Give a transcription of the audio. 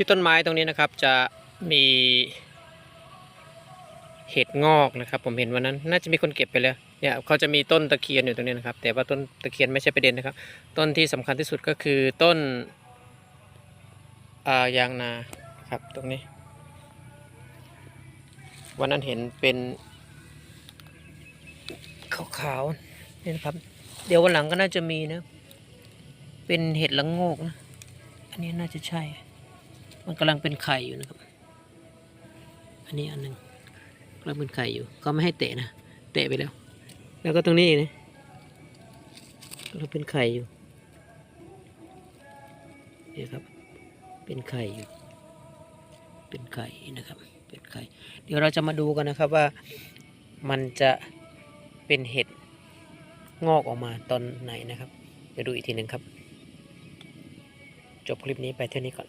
ที่ต้นไม้ตรงนี้นะครับจะมีเห็ดงอกนะครับผมเห็นวันนั้น น่าจะมีคนเก็บไปแล้วเนี่ยเขาจะมีต้นตะเคียนอยู่ตรงนี้นะครับ แต่ว่าต้นตะเคียนไม่ใช่ประเด็นนะครับ ต้นที่สำคัญที่สุดก็คือต้นอ่ายางนาครับตรงนี้ วันนั้นเห็นเป็นขาวๆนี่นะครับ เดี๋ยววันหลังก็น่าจะมีนะ เป็นเห็ดละโงกนะ อันนี้น่าจะใช่ มันกำลังเป็นไข่อยู่นะครับ อันนี้อันหนึ่งกำลังเป็นไข่อยู่ ก็ไม่ให้เตะนะ เตะไปแล้ว แล้วก็ตรงนี้นะกำลังเป็นไข่อยู่นี่ครับ เป็นไข่อยู่ เป็นไข่นะครับ เป็นไข่ เดี๋ยวเราจะมาดูกันนะครับว่ามันจะเป็นเห็ดงอกออกมาตอนไหนนะครับเดี๋ยวดูอีกทีหนึ่งครับ จบคลิปนี้ไปเท่านี้ก่อน